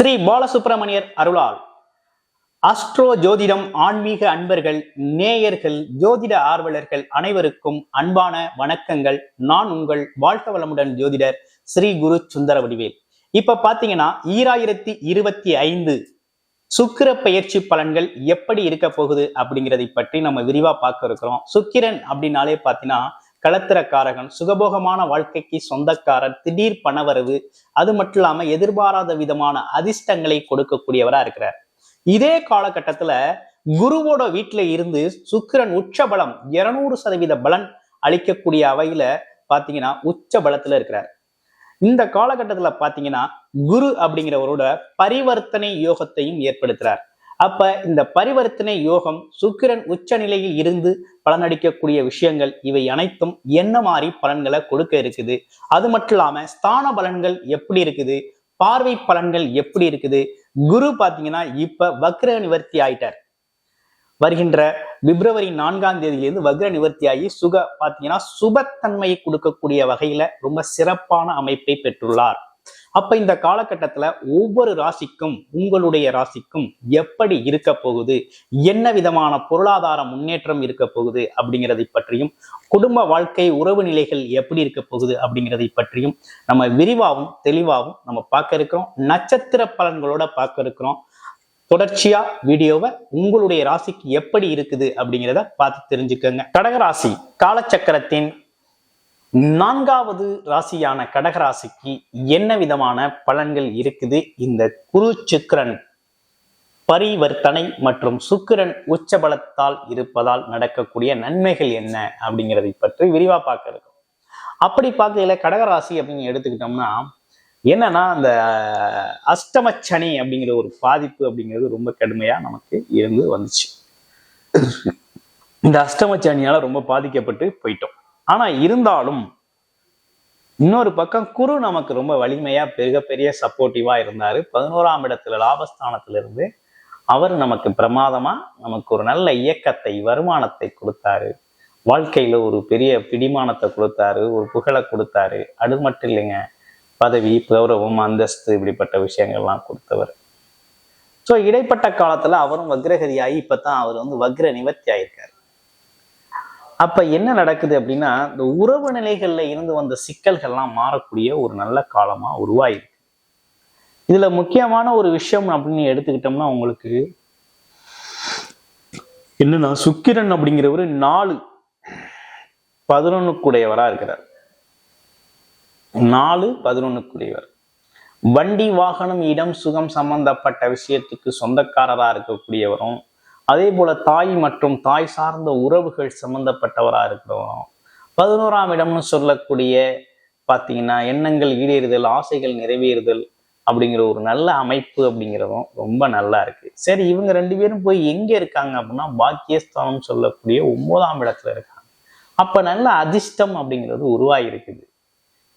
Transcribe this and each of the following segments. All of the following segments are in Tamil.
ஸ்ரீ பாலசுப்பிரமணியர் அருளால் அஸ்ட்ரோ ஜோதிடம் ஆன்மீக அன்பர்கள் நேயர்கள் ஜோதிட ஆர்வலர்கள் அனைவருக்கும் அன்பான வணக்கங்கள். நான் உங்கள் வாழ்க வளமுடன் ஜோதிடர் ஸ்ரீ குரு சுந்தர வடிவேல். இப்ப பாத்தீங்கன்னா ஈராயிரத்தி இருபத்தி ஐந்து சுக்கிர பயிற்சி பலன்கள் எப்படி இருக்க போகுது அப்படிங்கிறதை பற்றி நம்ம விரிவா பார்க்க இருக்கிறோம். சுக்கிரன் அப்படின்னாலே பாத்தீங்கன்னா களத்திரக்காரகன் சுகபோகமான வாழ்க்கைக்கு சொந்தக்காரர் திடீர் பணவரவு அது மட்டும் இல்லாம எதிர்பாராத விதமான அதிர்ஷ்டங்களை கொடுக்கக்கூடியவரா இருக்கிறார். இதே காலகட்டத்துல குருவோட வீட்டுல இருந்து சுக்கிரன் உச்ச பலம் இருநூறு சதவீத பலன் அளிக்கக்கூடிய அவையில பாத்தீங்கன்னா உச்ச பலத்துல இருக்கிறார். இந்த காலகட்டத்துல பாத்தீங்கன்னா குரு அப்படிங்கிறவரோட பரிவர்த்தனை யோகத்தையும் ஏற்படுத்துறார். அப்ப இந்த பரிவர்த்தனை யோகம் சுக்கிரன் உச்ச நிலையில் இருந்து பலனடிக்கக்கூடிய விஷயங்கள் இவை அனைத்தும் என்ன மாதிரி பலன்களை கொடுக்க இருக்குது? அது மட்டும் இல்லாம ஸ்தான பலன்கள் எப்படி இருக்குது? பார்வை பலன்கள் எப்படி இருக்குது? குரு பாத்தீங்கன்னா இப்ப வக்ர நிவர்த்தி ஆயிட்டார். வருகின்ற பிப்ரவரி நான்காம் தேதியிலிருந்து வக்ர நிவர்த்தி ஆகி சுக பாத்தீங்கன்னா சுபத்தன்மையை கொடுக்கக்கூடிய வகையில ரொம்ப சிறப்பான அமைப்பை பெற்றுள்ளார். அப்ப இந்த காலகட்டத்துல ஒவ்வொரு ராசிக்கும் உங்களுடைய ராசிக்கும் எப்படி இருக்க போகுது? என்ன விதமான பொருளாதார முன்னேற்றம் இருக்க போகுது? அப்படிங்கிறதை பற்றியும் குடும்ப வாழ்க்கை உறவு நிலைகள் எப்படி இருக்க போகுது? அப்படிங்கிறதை பற்றியும் நம்ம விரிவாகவும் தெளிவாகவும் நம்ம பார்க்க இருக்கிறோம். நட்சத்திர பலன்களோட பார்க்க இருக்கிறோம். தொடர்ச்சியா வீடியோவை உங்களுடைய ராசிக்கு எப்படி இருக்குது அப்படிங்கிறத பார்த்து தெரிஞ்சுக்கோங்க. கடகராசி காலச்சக்கரத்தின் நான்காவது ராசியான கடகராசிக்கு என்ன விதமான பலன்கள் இருக்குது? இந்த குரு சுக்கிரன் பரிவர்த்தனை மற்றும் சுக்கிரன் உச்சபலத்தால் இருப்பதால் நடக்கக்கூடிய நன்மைகள் என்ன அப்படிங்கிறதை பற்றி விரிவா பார்க்க இருக்கும் அப்படி பார்க்கையில கடகராசி அப்படின்னு எடுத்துக்கிட்டோம்னா என்னன்னா அந்த அஷ்டமச்சனி அப்படிங்கிற ஒரு பாதிப்பு அப்படிங்கிறது ரொம்ப கடுமையா நமக்கு இருந்து வந்துச்சு. இந்த அஷ்டமச்சனியால ரொம்ப பாதிக்கப்பட்டு போயிட்டோம். ஆனா இருந்தாலும் இன்னொரு பக்கம் குரு நமக்கு ரொம்ப வலிமையா மிகப்பெரிய சப்போர்ட்டிவா இருந்தாரு. பதினோராம் இடத்துல லாபஸ்தானத்துல இருந்து அவர் நமக்கு பிரமாதமா நமக்கு ஒரு நல்ல இயக்கத்தை வருமானத்தை கொடுத்தாரு. வாழ்க்கையில ஒரு பெரிய பிடிமானத்தை கொடுத்தாரு ஒரு புகழை கொடுத்தாரு. அது மட்டும் இல்லைங்க பதவி கௌரவம் அந்தஸ்து இப்படிப்பட்ட விஷயங்கள்லாம் கொடுத்தவர். ஸோ இடைப்பட்ட காலத்துல அவரும் வக்ரகதியாகி இப்பதான் அவர் வந்து வக்ர நிவர்த்தி ஆயிருக்காரு. அப்ப என்ன நடக்குது அப்படின்னா இந்த உறவு நிலைகள்ல இருந்து வந்த சிக்கல்கள்லாம் மாறக்கூடிய ஒரு நல்ல காலமா உருவாயிருக்கு. இதுல முக்கியமான ஒரு விஷயம் அப்படின்னு எடுத்துக்கிட்டோம்னா உங்களுக்கு என்னன்னா சுக்கிரன் அப்படிங்கிறவர் நாலு பதினொன்னுக்குடையவரா இருக்கிறார். நாலு பதினொன்னுக்குடையவர். வண்டி வாகனம் இடம் சுகம் சம்பந்தப்பட்ட விஷயத்துக்கு சொந்தக்காரராக இருக்கக்கூடியவரும் அதே போல தாய் மற்றும் தாய் சார்ந்த உறவுகள் சம்பந்தப்பட்டவராக இருக்கிறோம். பதினோராம் இடம்னு சொல்லக்கூடிய பார்த்தீங்கன்னா எண்ணங்கள் ஈடேறுதல் ஆசைகள் நிறைவேறுதல் அப்படிங்கிற ஒரு நல்ல அமைப்பு அப்படிங்கிறதும் ரொம்ப நல்லா இருக்கு. சரி இவங்க ரெண்டு பேரும் போய் எங்க இருக்காங்க அப்படின்னா பாக்கியஸ்தானம் சொல்லக்கூடிய ஒன்பதாம் இடத்துல இருக்காங்க. அப்ப நல்ல அதிர்ஷ்டம் அப்படிங்கிறது உருவாகிருக்குது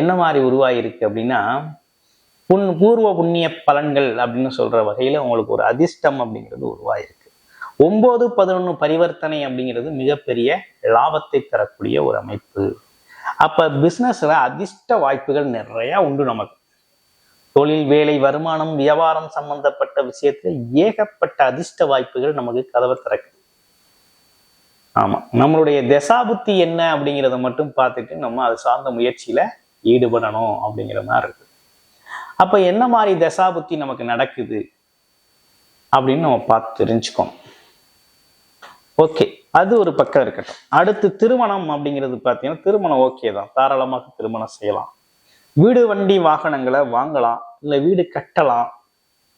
என்ன மாதிரி உருவாகிருக்கு அப்படின்னா புன் பூர்வ புண்ணிய பலன்கள் அப்படின்னு சொல்ற வகையில உங்களுக்கு ஒரு அதிர்ஷ்டம் அப்படிங்கிறது உருவாயிருக்கு. ஒன்பது பதினொன்று பரிவர்த்தனை அப்படிங்கிறது மிகப்பெரிய லாபத்தை தரக்கூடிய ஒரு அமைப்பு. அப்ப பிசினஸ்ல அதிர்ஷ்ட வாய்ப்புகள் நிறைய உண்டு நமக்கு. தொழில் வேலை வருமானம் வியாபாரம் சம்பந்தப்பட்ட விஷயத்துல ஏகப்பட்ட அதிர்ஷ்ட வாய்ப்புகள் நமக்கு கதவை திறக்குது. ஆமா. நம்மளுடைய தசாபுத்தி என்ன அப்படிங்கிறத மட்டும் பார்த்துட்டு நம்ம அது சார்ந்த முயற்சியில ஈடுபடணும் அப்படிங்கிற மாதிரி இருக்கு. அப்ப என்ன மாதிரி தசாபுத்தி நமக்கு நடக்குது அப்படின்னு நம்ம பார்த்து தெரிஞ்சுக்கணும். ஓகே அது ஒரு பக்கம் இருக்கட்டும். அடுத்து திருமணம் அப்படிங்கிறது பார்த்தீங்கன்னா திருமணம் ஓகே தான். தாராளமாக திருமணம் செய்யலாம். வீடு வண்டி வாகனங்களை வாங்கலாம். இல்லை வீடு கட்டலாம்.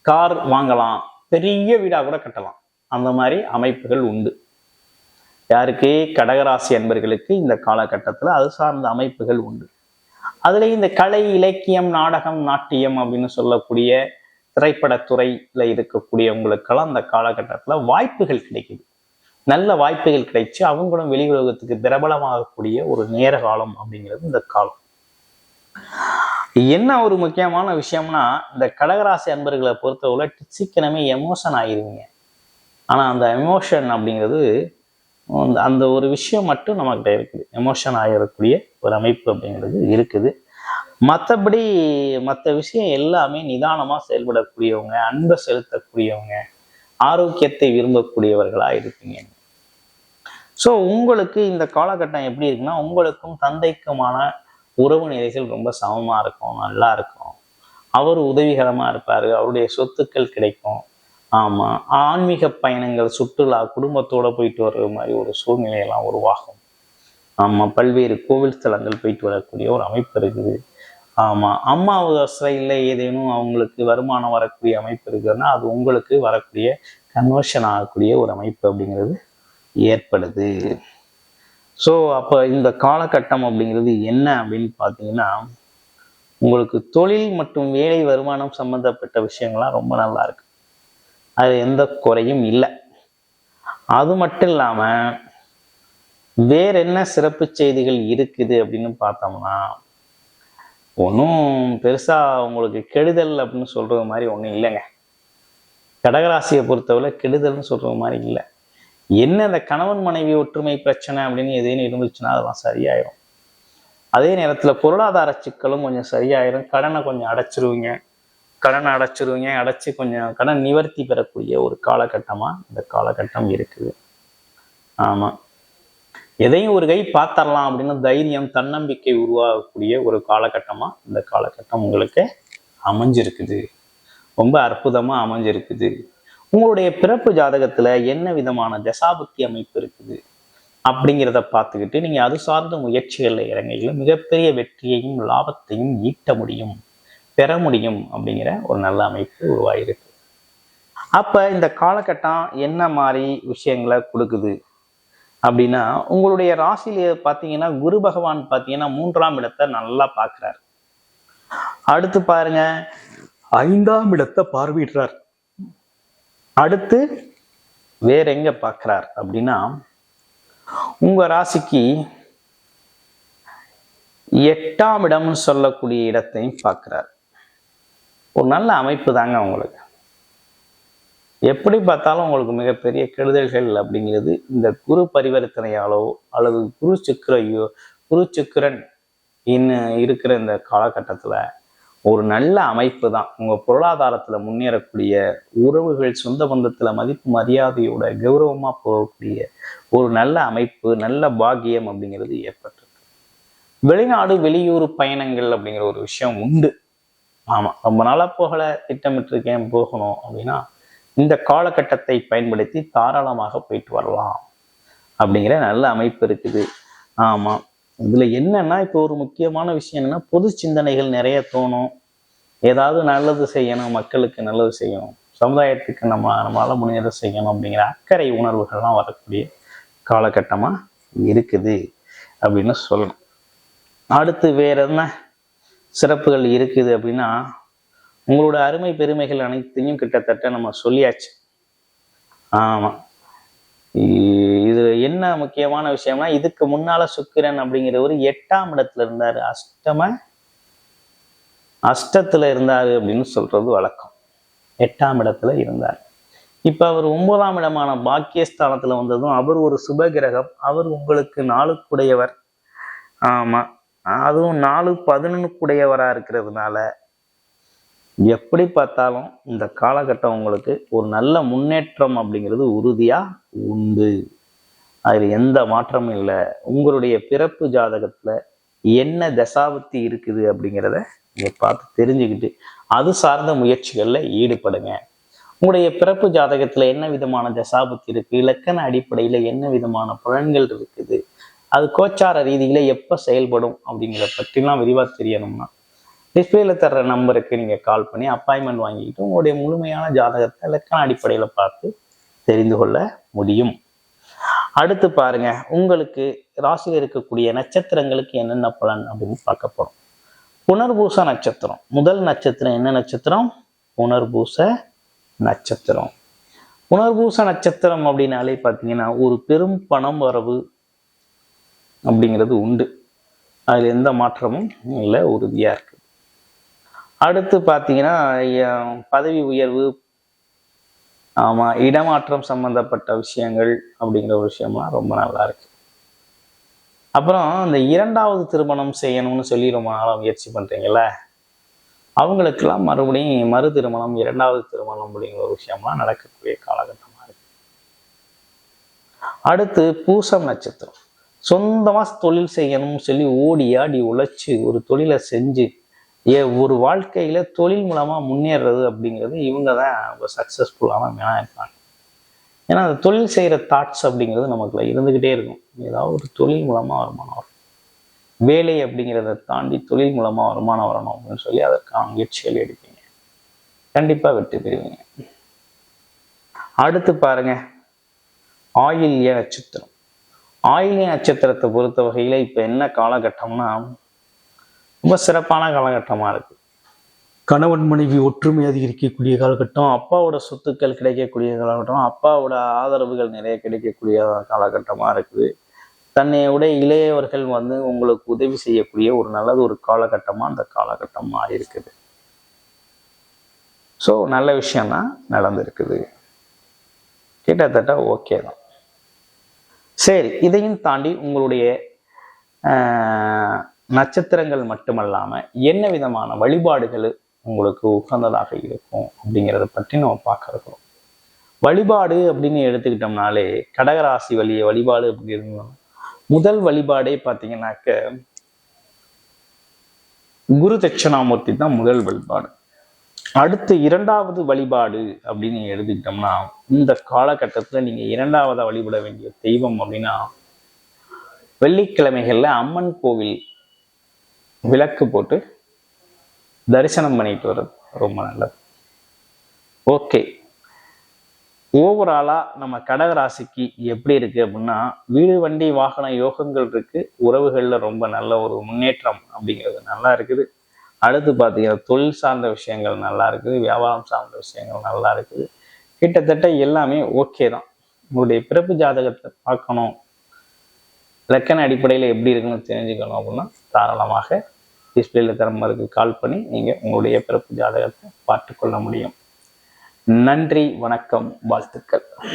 கார் வாங்கலாம். பெரிய வீடாக கூட கட்டலாம். அந்த மாதிரி அமைப்புகள் உண்டு. யாருக்கு? கடகராசி அன்பர்களுக்கு இந்த காலகட்டத்தில் அது சார்ந்த அமைப்புகள் உண்டு. அதில் இந்த கலை இலக்கியம் நாடகம் நாட்டியம் அப்படின்னு சொல்லக்கூடிய திரைப்படத்துறையில் இருக்கக்கூடியவங்களுக்கெல்லாம் அந்த காலகட்டத்தில் வாய்ப்புகள் கிடைக்குது. நல்ல வாய்ப்புகள் கிடைச்சு அவங்களும் வெளி உலகத்துக்கு பிரபலமாகக்கூடிய ஒரு நேர காலம் அப்படிங்கிறது இந்த காலம். என்ன ஒரு முக்கியமான விஷயம்னா இந்த கடகராசி அன்பர்களை பொறுத்தவரை சீக்கிரமே எமோஷன் ஆகிருவீங்க ஆனால் அந்த எமோஷன் அப்படிங்கிறது அந்த ஒரு விஷயம் மட்டும் நம்மகிட்ட இருக்குது. எமோஷன் ஆகிடக்கூடிய ஒரு அமைப்பு அப்படிங்கிறது இருக்குது. மற்றபடி மற்ற விஷயம் எல்லாமே நிதானமாக செயல்படக்கூடியவங்க அன்பை செலுத்தக்கூடியவங்க ஆரோக்கியத்தை விரும்பக்கூடியவர்களாக இருப்பீங்க. ஸோ உங்களுக்கு இந்த காலகட்டம் எப்படி இருக்குன்னா உங்களுக்கும் தந்தைக்குமான உறவு நிலைகள் ரொம்ப சமமாக இருக்கும் நல்லா இருக்கும். அவர் உதவிகரமாக இருப்பார் அவருடைய சொத்துக்கள் கிடைக்கும். ஆமாம் ஆன்மீக பயணங்கள் சுற்றுலா குடும்பத்தோடு போயிட்டு வர்ற மாதிரி ஒரு சூழ்நிலையெல்லாம் உருவாகும். ஆமாம் பல்வேறு கோவில் ஸ்தலங்கள் போயிட்டு வரக்கூடிய ஒரு அமைப்பு இருக்குது. ஆமாம் அமாவாசை இல்லை ஏதேனும் அவங்களுக்கு வருமானம் வரக்கூடிய அமைப்பு இருக்குதுன்னா அது உங்களுக்கு வரக்கூடிய கன்வர்ஷன் ஆகக்கூடிய ஒரு அமைப்பு அப்படிங்கிறது ஏற்படுது. ஸோ அப்போ இந்த காலகட்டம் அப்படிங்கிறது என்ன அப்படின்னு பார்த்தீங்கன்னா உங்களுக்கு தொழில் மற்றும் வேலை வருமானம் சம்மந்தப்பட்ட விஷயங்கள்லாம் ரொம்ப நல்லா இருக்கு. அது எந்த குறையும் இல்லை. அது மட்டும் இல்லாமல் வேற என்ன சிறப்பு செய்திகள் இருக்குது அப்படின்னு பார்த்தோம்னா ஒன்றும் பெருசாக உங்களுக்கு கெடுதல் அப்படின்னு சொல்கிறது மாதிரி ஒன்றும் இல்லைங்க. கடகராசியை பொறுத்தவரை கெடுதல்னு சொல்கிறது மாதிரி இல்லை. என்ன இந்த கணவன் மனைவி ஒற்றுமை பிரச்சனை அப்படின்னு எதுன்னு இருந்துச்சுன்னா அதெல்லாம் சரியாயிரும். அதே நேரத்தில் பொருளாதார சிக்கலும் கொஞ்சம் சரியாயிரும். கடனை கொஞ்சம் அடைச்சிருவீங்க. கடனை அடைச்சிருவீங்க. அடைச்சி கொஞ்சம் கடன் நிவர்த்தி பெறக்கூடிய ஒரு காலகட்டமாக இந்த காலகட்டம் இருக்குது. ஆமாம் எதையும் ஒரு கை பார்த்தரலாம் அப்படின்னு தைரியம் தன்னம்பிக்கை உருவாகக்கூடிய ஒரு காலகட்டமாக இந்த காலகட்டம் உங்களுக்கு அமைஞ்சிருக்குது. ரொம்ப அற்புதமாக அமைஞ்சிருக்குது. உங்களுடைய பிறப்பு ஜாதகத்துல என்ன விதமான தசாபக்தி அமைப்பு இருக்குது? அப்படிங்கிறத பார்த்துக்கிட்டு நீங்க அது சார்ந்த முயற்சிகள்ல இறங்கையில மிகப்பெரிய வெற்றியையும் லாபத்தையும் ஈட்ட முடியும் பெற முடியும் அப்படிங்கிற ஒரு நல்ல அமைப்பு உருவாயிருக்கு. அப்ப இந்த காலகட்டம் என்ன மாதிரி விஷயங்களை கொடுக்குது? அப்படின்னா உங்களுடைய ராசியில பார்த்தீங்கன்னா குரு பகவான் பார்த்தீங்கன்னா மூன்றாம் இடத்தை நல்லா பார்க்கிறார். அடுத்து பாருங்க ஐந்தாம் இடத்தை பார்வையிடுறார். அடுத்து வேற எங்க பார்க்கிறார் அப்படின்னா உங்க ராசிக்கு எட்டாம் இடம்னு சொல்லக்கூடிய இடத்தையும் பார்க்கிறார். ஒரு நல்ல அமைப்பு தாங்க உங்களுக்கு. எப்படி பார்த்தாலும் உங்களுக்கு மிகப்பெரிய கெடுதல்கள் அப்படிங்கிறது இந்த குரு பரிவர்த்தனையாலோ அல்லது குரு சுக்கரையோ குரு சுக்கரன் இன்னும் இருக்கிற இந்த காலகட்டத்துல ஒரு நல்ல அமைப்பு தான் உங்கள் பொருளாதாரத்தில் முன்னேறக்கூடிய உறவுகள் சொந்த பந்தத்தில் மதிப்பு மரியாதையோட கௌரவமாக போகக்கூடிய ஒரு நல்ல அமைப்பு நல்ல பாக்கியம் அப்படிங்கிறது ஏற்பட்டிருக்கு. வெளிநாடு வெளியூர் பயணங்கள் அப்படிங்கிற ஒரு விஷயம் உண்டு. ஆமாம் ரொம்ப நாளாக போகல திட்டமிட்டிருக்கேன் போகணும் அப்படின்னா இந்த காலகட்டத்தை பயன்படுத்தி தாராளமாக போயிட்டு வரலாம் அப்படிங்கிற நல்ல அமைப்பு இருக்குது. ஆமாம் இதுல என்னன்னா இப்போ ஒரு முக்கியமான விஷயம் என்னன்னா பொது சிந்தனைகள் நிறைய தோணும். ஏதாவது நல்லது செய்யணும் மக்களுக்கு நல்லது செய்யணும். சமுதாயத்துக்கு நம்ம நம்மளால முடிஞ்சதை செய்யணும் அப்படிங்கிற அக்கறை உணர்வுகள்லாம் வரக்கூடிய காலகட்டமா இருக்குது அப்படின்னு சொல்லணும். அடுத்து வேற என்ன சிறப்புகள் இருக்குது அப்படின்னா உங்களோட அருமை பெருமைகள் அனைத்தையும் கிட்டத்தட்ட நம்ம சொல்லியாச்சு. ஆமா. இது என்ன முக்கியமான விஷயம்னா இதுக்கு முன்னால சுக்கிரன் அப்படிங்கிறவர் எட்டாம் இடத்துல இருந்தார். அஷ்டம அஷ்டத்துல இருந்தார் அப்படின்னு சொல்றது வழக்கம். எட்டாம் இடத்துல இருந்தார். இப்ப அவர் ஒன்பதாம் இடமான பாக்கியஸ்தானத்துல வந்ததும் அவர் ஒரு சுப கிரகம் அவர் உங்களுக்கு நாளுக்குடையவர். ஆமா. அதுவும் நாலு பதினொன்னுக்குடையவரா இருக்கிறதுனால எப்படி பார்த்தாலும் இந்த காலகட்டம் உங்களுக்கு ஒரு நல்ல முன்னேற்றம் அப்படிங்கிறது உறுதியாக உண்டு. அதில் எந்த மாற்றமும் இல்லை. உங்களுடைய பிறப்பு ஜாதகத்தில் என்ன தசாபத்தி இருக்குது அப்படிங்கிறத நீங்கள் பார்த்து தெரிஞ்சுக்கிட்டு அது சார்ந்த முயற்சிகளில் ஈடுபடுங்க. உங்களுடைய பிறப்பு ஜாதகத்தில் என்ன விதமான தசாபத்தி இருக்குது இலக்கண அடிப்படையில் என்ன விதமான புலன்கள் இருக்குது? அது கோச்சார ரீதியில் எப்போ செயல்படும் அப்படிங்கிறத பற்றிலாம் விரிவாக தெரியணும்னா டிஸ்பிளேல தர்ற நம்பருக்கு நீங்க கால் பண்ணி அப்பாயின்மெண்ட் வாங்கிக்கிட்டு உங்களுடைய முழுமையான ஜாதகத்தை இலக்கண அடிப்படையில பார்த்து தெரிந்து கொள்ள முடியும். அடுத்து பாருங்க உங்களுக்கு ராசியில் இருக்கக்கூடிய நட்சத்திரங்களுக்கு என்னென்ன பலன் அப்படின்னு பார்க்க போறோம். புனர்பூச நட்சத்திரம். முதல் நட்சத்திரம் என்ன நட்சத்திரம்? புனர்பூச நட்சத்திரம். புனர்பூச நட்சத்திரம் அப்படின்னாலே பார்த்தீங்கன்னா ஒரு பெரும் பணம் வரவு அப்படிங்கிறது உண்டு. அதில் எந்த மாற்றமும் இல்லை உறுதியா இருக்கு. அடுத்து பார்த்தீங்கன்னா பதவி உயர்வு ஆமாம் இடமாற்றம் சம்பந்தப்பட்ட விஷயங்கள் அப்படிங்கிற ஒரு விஷயம்லாம் ரொம்ப நல்லா இருக்கு. அப்புறம் இந்த இரண்டாவது திருமணம் செய்யணும்னு சொல்லி ரொம்ப நாளாக முயற்சி பண்ணுறீங்கள அவங்களுக்கெல்லாம் மறுபடியும் மறு திருமணம் இரண்டாவது திருமணம் அப்படிங்கிற ஒரு விஷயம்லாம் நடக்கக்கூடிய காலகட்டமாக இருக்கு. அடுத்து பூசம் நட்சத்திரம். சொந்தமாக தொழில் செய்யணும்னு சொல்லி ஓடி ஆடி உழைச்சி ஒரு தொழிலை செஞ்சு ஏ ஒரு வாழ்க்கையில் தொழில் மூலமாக முன்னேறது அப்படிங்கிறது இவங்க தான் ஒரு சக்ஸஸ்ஃபுல்லான மேனா இருப்பாங்க ஏன்னா அந்த தொழில் செய்கிற தாட்ஸ் அப்படிங்கிறது நமக்குள்ள இருந்துக்கிட்டே இருக்கும். ஏதாவது ஒரு தொழில் மூலமாக வருமானம் வரும். வேலை அப்படிங்கிறத தாண்டி தொழில் மூலமாக வருமானம் வரணும் அப்படின்னு சொல்லி அதற்கான முயற்சிகள் எடுப்பீங்க. கண்டிப்பாக வெற்றி பெறுவீங்க. அடுத்து பாருங்க. ஆயில்ய நட்சத்திரம்? ஆயில்ய நட்சத்திரத்தை பொறுத்த வகையில் இப்போ என்ன காலகட்டம்னா ரொம்ப சிறப்பான காலகட்டமாக இருக்கு. கணவன் மனைவி ஒற்றுமை அதிகரிக்கக்கூடிய காலகட்டம் அப்பாவோட சொத்துக்கள் கிடைக்கக்கூடிய காலகட்டம் அப்பாவோட ஆதரவுகள் நிறைய கிடைக்கக்கூடிய காலகட்டமாக இருக்குது. தன்னை விட இளையவர்கள் வந்து உங்களுக்கு உதவி செய்யக்கூடிய ஒரு நல்லது ஒரு காலகட்டமாக அந்த காலகட்டமாக இருக்குது. ஸோ நல்ல விஷயம்தான் நடந்திருக்குது. கிட்டத்தட்ட ஓகே தான். சரி இதையும் தாண்டி உங்களுடைய நட்சத்திரங்கள் மட்டுமல்லாம என்ன விதமான வழிபாடுகள் உங்களுக்கு உகந்ததாக இருக்கும் அப்படிங்கிறத பற்றி நம்ம பார்க்க இருக்கிறோம். வழிபாடு அப்படின்னு எடுத்துக்கிட்டோம்னாலே கடகராசி வழிய வழிபாடு அப்படி இருந்தோம். முதல் வழிபாடே பார்த்தீங்கன்னாக்க குரு தட்சிணாமூர்த்தி தான் முதல் வழிபாடு. அடுத்து இரண்டாவது வழிபாடு அப்படின்னு எடுத்துக்கிட்டோம்னா இந்த காலகட்டத்தில் நீங்க இரண்டாவதா வழிபட வேண்டிய தெய்வம் அப்படின்னா வெள்ளிக்கிழமைகள்ல அம்மன் கோவில் விளக்கு போட்டு தரிசனம் பண்ணிட்டு வர்றது ரொம்ப நல்லது. ஓகே ஓவராலாக நம்ம கடகராசிக்கு எப்படி இருக்குது அப்படின்னா வீடு வண்டி வாகன யோகங்கள் இருக்குது உறவுகளில் ரொம்ப நல்ல ஒரு முன்னேற்றம் அப்படிங்கிறது நல்லா இருக்குது. அடுத்து பார்த்தீங்கன்னா தொழில் சார்ந்த விஷயங்கள் நல்லா இருக்குது. வியாபாரம் சார்ந்த விஷயங்கள் நல்லா இருக்குது. கிட்டத்தட்ட எல்லாமே ஓகே தான். உங்களுடைய பிறப்பு ஜாதகத்தை பார்க்கணும் லக்கண அடிப்படையில் எப்படி இருக்குன்னு தெரிஞ்சுக்கணும் அப்படின்னா தாராளமாக டிஸ்பிளேல திறமருக்கு கால் பண்ணி நீங்கள் உங்களுடைய பிறப்பு ஜாதகத்தை பார்த்து கொள்ள முடியும். நன்றி வணக்கம் வாழ்த்துக்கள்.